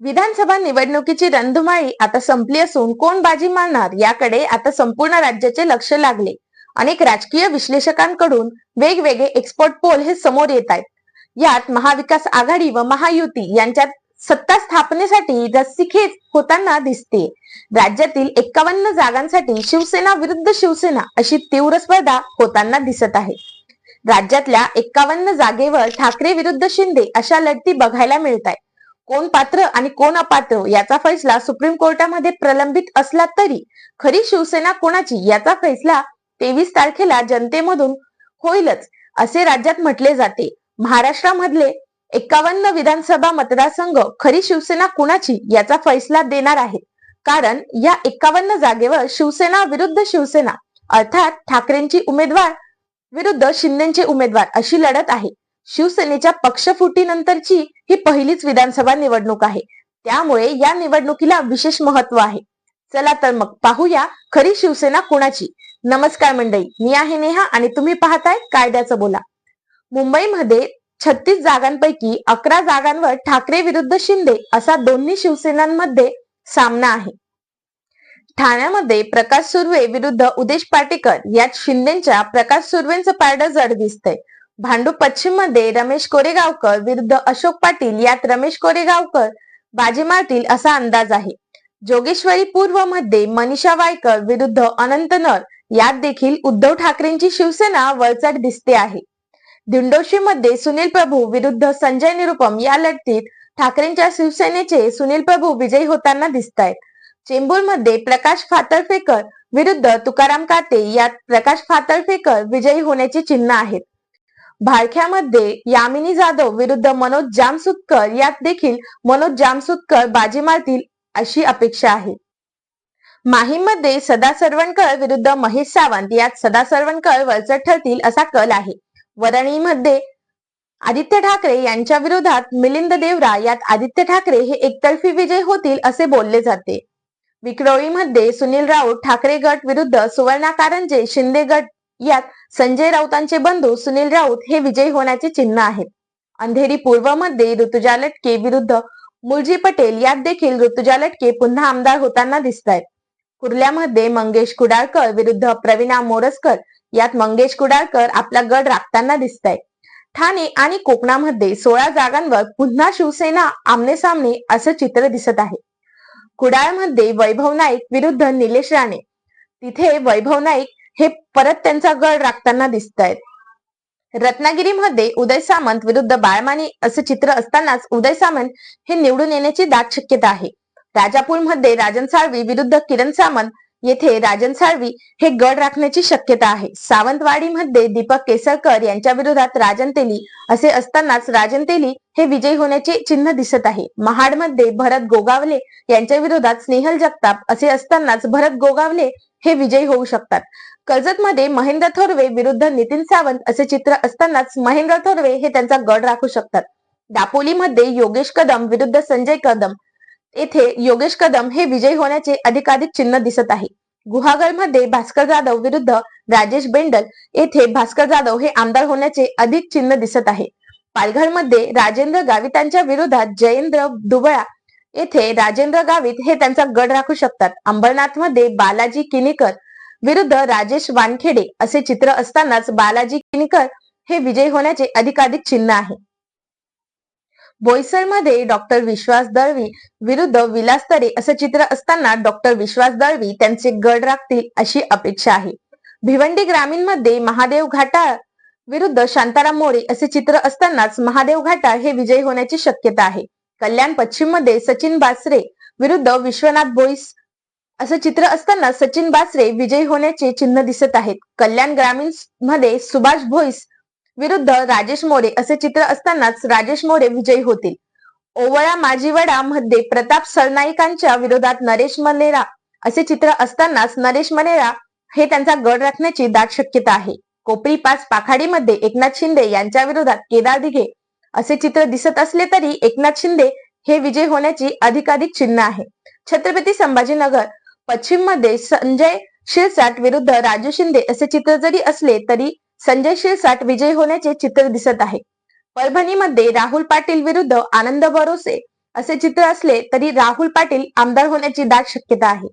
विधानसभा निवडणुकीची रणधुमाळी आता संपली असून कोण बाजी मारणार याकडे आता संपूर्ण राज्याचे लक्ष लागले. अनेक राजकीय विश्लेषकांकडून वेगवेगळे एक्सपर्ट पोल हे समोर येत आहेत. यात महाविकास आघाडी व महायुती यांच्यात सत्ता स्थापनेसाठी रस्सीखेच होताना दिसते. राज्यातील एक्कावन्न जागांसाठी शिवसेना विरुद्ध शिवसेना अशी तीव्र स्पर्धा होताना दिसत आहे. राज्यातल्या एक्कावन्न जागेवर ठाकरे विरुद्ध शिंदे अशा लढती बघायला मिळत आहेत कोण पात्र आणि कोण अपात्र याचा फैसला सुप्रीम कोर्टामध्ये प्रलंबित असला तरी खरी शिवसेना कोणाची याचा फैसला तेवीस तारखेला जनतेमधून होईलच असे राज्यात म्हटले जाते. महाराष्ट्रामधले एकावन्न विधानसभा मतदारसंघ खरी शिवसेना कुणाची याचा फैसला देणार आहे कारण या एकावन्न जागेवर शिवसेना विरुद्ध शिवसेना अर्थात ठाकरेंची उमेदवार विरुद्ध शिंदेचे उमेदवार अशी लढत आहे. शिवसेनेच्या पक्षफुटीनंतरची ही पहिलीच विधानसभा निवडणूक आहे. त्यामुळे या निवडणुकीला विशेष महत्त्व आहे. चला तर मग पाहूया खरी शिवसेना कुणाची? नमस्कार मंडळी मी आहे नेहा आणि तुम्ही पाहताय कायद्याचं बोला. मुंबईमध्ये छत्तीस जागांपैकी अकरा जागांवर ठाकरे विरुद्ध शिंदे असा दोन्ही शिवसेनांमध्ये सामना आहे. ठाण्यामध्ये प्रकाश सुर्वे विरुद्ध उदेश पाटेकर यात शिंदेच्या प्रकाश सुर्वेचं पारडं जड दिसतंय. भांडूप पश्चिममध्ये रमेश कोरेगावकर विरुद्ध अशोक पाटील यात रमेश कोरेगावकर बाजी मारतील असा अंदाज आहे. जोगेश्वरी पूर्वमध्ये मनीषा वायकर विरुद्ध अनंत नर यात देखील उद्धव ठाकरेंची शिवसेना वळचट दिसते आहे. दिंडोशी मध्ये सुनील प्रभू विरुद्ध संजय निरुपम या लढतीत ठाकरेंच्या शिवसेनेचे सुनील प्रभू विजयी होताना दिसत आहेत. चेंबूरमध्ये प्रकाश फातळफेकर विरुद्ध तुकाराम काते यात प्रकाश फातळफेकर विजयी होण्याची चिन्ह आहेत. भाळख्यामध्ये यामिनी जाधव विरुद्ध मनोज जामसुतकर यात देखील मनोज जामसुतकर बाजी मारतील अशी अपेक्षा आहे. माहीमध्ये सदा सरवणकर विरुद्ध महेश सावंत यात सदा सरवणकर वरचढ ठरतील असा कल आहे. वरणीमध्ये आदित्य ठाकरे यांच्या विरोधात मिलिंद देवरा यात आदित्य ठाकरे हे एकतर्फी विजय होतील असे बोलले जाते. विक्रोळीमध्ये सुनील राऊत ठाकरे गट विरुद्ध सुवर्णा कारंजे शिंदे गट यात संजय राऊतांचे बंधू सुनील राऊत हे विजयी होण्याचे चिन्ह आहेत अंधेरी पूर्वमध्ये ऋतुजा लटके विरुद्ध मुलजी पटेल यात देखील ऋतुजा लटके पुन्हा आमदार होताना दिसत आहेत कुर्ल्यामध्ये मंगेश कुडाळकर विरुद्ध प्रवीणा मोरसकर यात मंगेश कुडाळकर आपला गड राखताना दिसत आहे ठाणे आणि कोकणामध्ये सोळा जागांवर पुन्हा शिवसेना आमने सामने असं चित्र दिसत आहे. कुडाळमध्ये वैभव नाईक विरुद्ध निलेश राणे. तिथे वैभव नाईक हे परत त्यांचा गड राखताना दिसत आहेत रत्नागिरीमध्ये उदय सामंत विरुद्ध बाळमानी असं चित्र असतानाच उदय सामंत हे निवडून येण्याची दाट शक्यता आहे. राजापूरमध्ये राजन साळवी विरुद्ध किरण सामंत येथे राजन साळवी हे गड राखण्याची शक्यता आहे. सावंतवाडीमध्ये दीपक केसरकर यांच्या विरोधात राजन तेली असे असतानाच राजन तेली हे विजयी होण्याचे चिन्ह दिसत आहे. महाडमध्ये भरत गोगावले यांच्या विरोधात स्नेहल जगताप असे असतानाच भरत गोगावले हे विजयी होऊ शकतात. कर्जतमध्ये महेंद्र थोरवे विरुद्ध नितीन सावंत असे चित्र असतानाच महेंद्र थोरवे हे त्यांचा गड राखू शकतात. दापोलीमध्ये योगेश कदम विरुद्ध संजय कदम येथे योगेश कदम हे विजयी होण्याचे अधिकाधिक चिन्ह दिसत आहे. गुहागरमध्ये भास्कर जाधव विरुद्ध राजेश बेंडल येथे भास्कर जाधव हे आमदार होण्याचे अधिक चिन्ह दिसत आहे. पालघरमध्ये राजेंद्र गावितांच्या विरोधात जयेंद्र दुबळा येथे राजेंद्र गावित हे त्यांचा गड राखू शकतात. अंबरनाथमध्ये बालाजी किनीकर विरुद्ध राजेश वानखेडे असे चित्र असतानाच बालाजी किनीकर हे विजयी होण्याचे अधिकाधिक चिन्ह आहे. बोईसरमध्ये डॉक्टर विश्वास दळवी विरुद्ध विलास तरे असं चित्र असताना डॉक्टर विश्वास दळवी त्यांचे गड राखतील अशी अपेक्षा आहे. भिवंडी ग्रामीणमध्ये महादेव घाटाळ विरुद्ध शांताराम मोरे असे चित्र असतानाच महादेव घाटाळ हे विजयी होण्याची शक्यता आहे. कल्याण पश्चिममध्ये सचिन बासरे विरुद्ध विश्वनाथ बोईस असं चित्र असताना सचिन बासरे विजयी होण्याचे चिन्ह दिसत आहेत. कल्याण ग्रामीणमध्ये सुभाष भोईस विरुद्ध राजेश मोरे असे चित्र असतानाच राजेश मोरे विजयी होतील. ओवळा माजीवडा मध्ये प्रताप सरनाईकांच्या विरोधात नरेश मनेरा असे चित्र असतानाच नरेश मनेरा हे त्यांचा गड राखण्याची दाट शक्यता आहे. कोपरी पाच पाखाडीमध्ये एकनाथ शिंदे यांच्या विरोधात केदार दिघे असे चित्र दिसत असले तरी एकनाथ शिंदे हे विजय होण्याची अधिकाधिक चिन्ह आहे. छत्रपती संभाजीनगर पश्चिममध्ये संजय शिरसाट विरुद्ध राजू शिंदे असे चित्र जरी असले तरी संजय शिरसाट विजयी होण्याचे चित्र दिसत आहे. परभणीमध्ये राहुल पाटील विरुद्ध आनंद भरोसे असे चित्र असले तरी राहुल पाटील आमदार होण्याची दाट शक्यता आहे.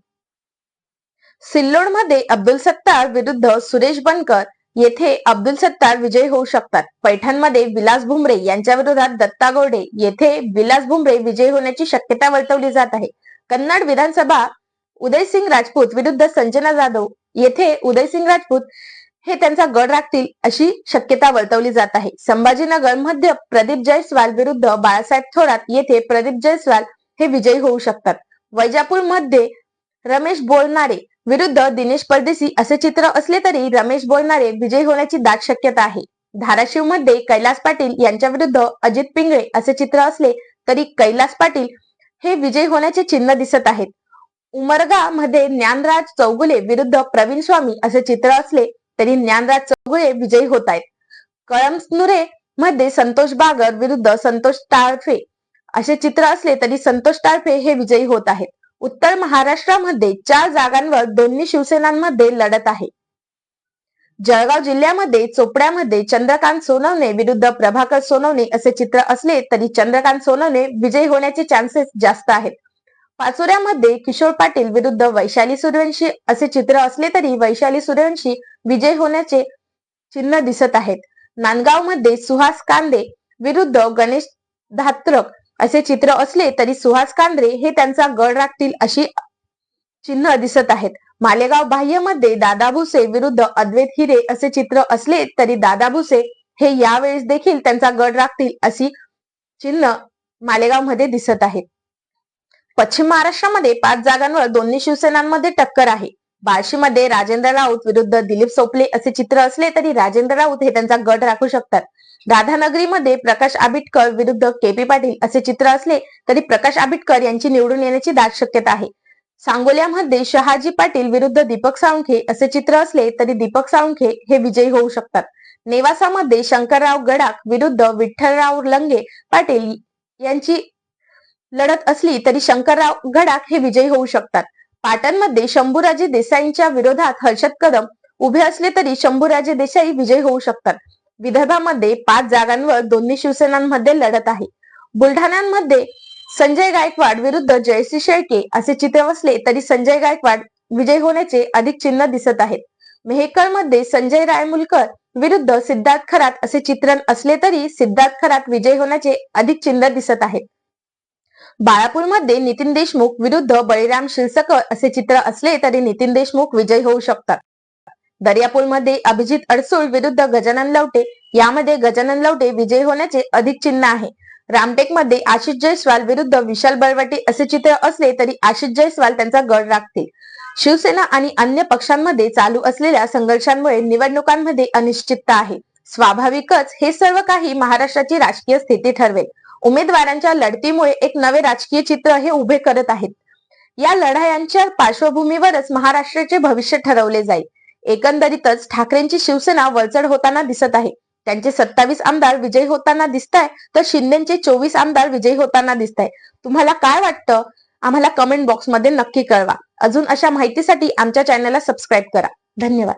सिल्लोडमध्ये अब्दुल सत्तार विरुद्ध सुरेश बनकर येथे अब्दुल सत्तार विजयी होऊ शकतात. पैठणमध्ये विलास भुमरे यांच्या विरोधात दत्ता गोडे येथे विलास भुमरे विजयी होण्याची शक्यता वर्तवली जात आहे. कन्नड विधानसभा उदयसिंग राजपूत विरुद्ध संजना जाधव येथे उदयसिंग राजपूत हे त्यांचा गड राखतील अशी शक्यता वर्तवली जात आहे. संभाजीनगर मध्य प्रदीप जयस्वाल विरुद्ध बाळासाहेब थोरात येथे प्रदीप जयस्वाल हे विजयी होऊ शकतात. वैजापूरमध्ये रमेश बोलणारे विरुद्ध दिनेश परदेशी असे चित्र असले तरी रमेश बोलणारे विजयी होण्याची दाट शक्यता आहे. धाराशिवमध्ये कैलास पाटील यांच्या विरुद्ध अजित पिंगळे असे चित्र असले तरी कैलास पाटील हे विजयी होण्याचे चिन्ह दिसत आहेत. उमरगा मध्ये ज्ञानराज चौगुले विरुद्ध प्रवीण स्वामी असे चित्र असले तरी ज्ञानराज चौगुळे विजयी होत आहेत कळमनुरे मध्ये संतोष बागर विरुद्ध संतोष टाळफे असे चित्र असले तरी संतोष टाळफे हे विजयी होत आहेत. उत्तर महाराष्ट्रामध्ये चार जागांवर दोन्ही शिवसेनांमध्ये लढत आहे. जळगाव जिल्ह्यामध्ये चोपड्यामध्ये चंद्रकांत सोनवणे विरुद्ध प्रभाकर सोनवणे असे चित्र असले तरी चंद्रकांत सोनवणे विजयी होण्याचे चान्सेस जास्त आहेत. पाचोऱ्यामध्ये किशोर पाटील विरुद्ध वैशाली सूर्यवंशी असे चित्र असले तरी वैशाली सूर्यवंशी विजय होण्याचे चिन्ह दिसत आहेत. नांदगावमध्ये सुहास कांदे विरुद्ध गणेश धात्रक असे चित्र असले तरी सुहास कांद्रे हे त्यांचा गड राखतील अशी चिन्ह दिसत आहेत. मालेगाव बाह्यमध्ये दादा भुसे विरुद्ध अद्वैत हिरे असे चित्र असले तरी दादा भुसे हे यावेळेस देखील त्यांचा गड राखतील अशी चिन्ह मालेगावमध्ये दिसत आहेत. पश्चिम महाराष्ट्रामध्ये पाच जागांवर दोन्ही शिवसेनांमध्ये टक्कर आहे. बार्शीमध्ये राजेंद्र राऊत विरुद्ध दिलीप सोपले असे चित्र असले तरी राजेंद्र राऊत हे त्यांचा गट राखू शकतात. राधानगरीमध्ये प्रकाश आबिटकर विरुद्ध के पी पाटील असे चित्र असले तरी प्रकाश आबिटकर यांची निवडून येण्याची दाट शक्यता आहे. सांगोल्यामध्ये शहाजी पाटील विरुद्ध दीपक साळुंखे असे चित्र असले तरी दीपक साळुंखे हे विजयी होऊ शकतात. नेवासामध्ये शंकरराव गडाख विरुद्ध विठ्ठलराव लंगे पाटील यांची लढत असली तरी शंकरराव गडाख हे विजयी होऊ शकतात. पाटणमध्ये शंभूराजे देसाईंच्या विरोधात हर्षद कदम उभे असले तरी शंभूराजे देसाई विजयी होऊ शकतात. विदर्भामध्ये पाच जागांवर दोन्ही शिवसेनांमध्ये लढत आहे. बुलढाण्यामध्ये संजय गायकवाड विरुद्ध जयश्री शेळके असे चित्र असले तरी संजय गायकवाड विजय होण्याचे अधिक चिन्ह दिसत आहेत. मेहकरमध्ये संजय रायमुलकर विरुद्ध सिद्धार्थ खरात असे चित्रण असले तरी सिद्धार्थ खरात विजय होण्याचे अधिक चिन्ह दिसत आहेत. बाळापूरमध्ये नितीन देशमुख विरुद्ध बळीराम शिरसकर असे चित्र असले तरी नितीन देशमुख विजय होऊ शकतात. दर्यापूरमध्ये अभिजित अडसूळ विरुद्ध गजानन लवटे यामध्ये गजानन लवटे विजय होण्याचे अधिक चिन्ह आहे. रामटेकमध्ये आशिष जयस्वाल विरुद्ध विशाल बळवटे असे चित्र असले तरी आशिष जयस्वाल त्यांचा गड राखतील शिवसेना आणि अन्य पक्षांमध्ये चालू असलेल्या संघर्षांमुळे निवडणुकांमध्ये अनिश्चितता आहे. स्वाभाविकच हे सर्व काही महाराष्ट्राची राजकीय स्थिती ठरवेल. उमेदवारांच्या लढतीमुळे एक नवे राजकीय चित्र हे उभे करत आहेत. या लढायांच्या पार्श्वभूमीवरच महाराष्ट्राचे भविष्य ठरवले जाईल. एकंदरीतच ठाकरेंची शिवसेना वळचड होताना दिसत आहे. त्यांचे सत्तावीस आमदार विजयी होताना दिसत आहे तर शिंदेचे चोवीस आमदार विजयी होताना दिसत आहे तुम्हाला काय वाटतं? आम्हाला कमेंट बॉक्समध्ये नक्की कळवा. अजून अशा माहितीसाठी आमच्या चॅनलला सबस्क्राईब करा. धन्यवाद.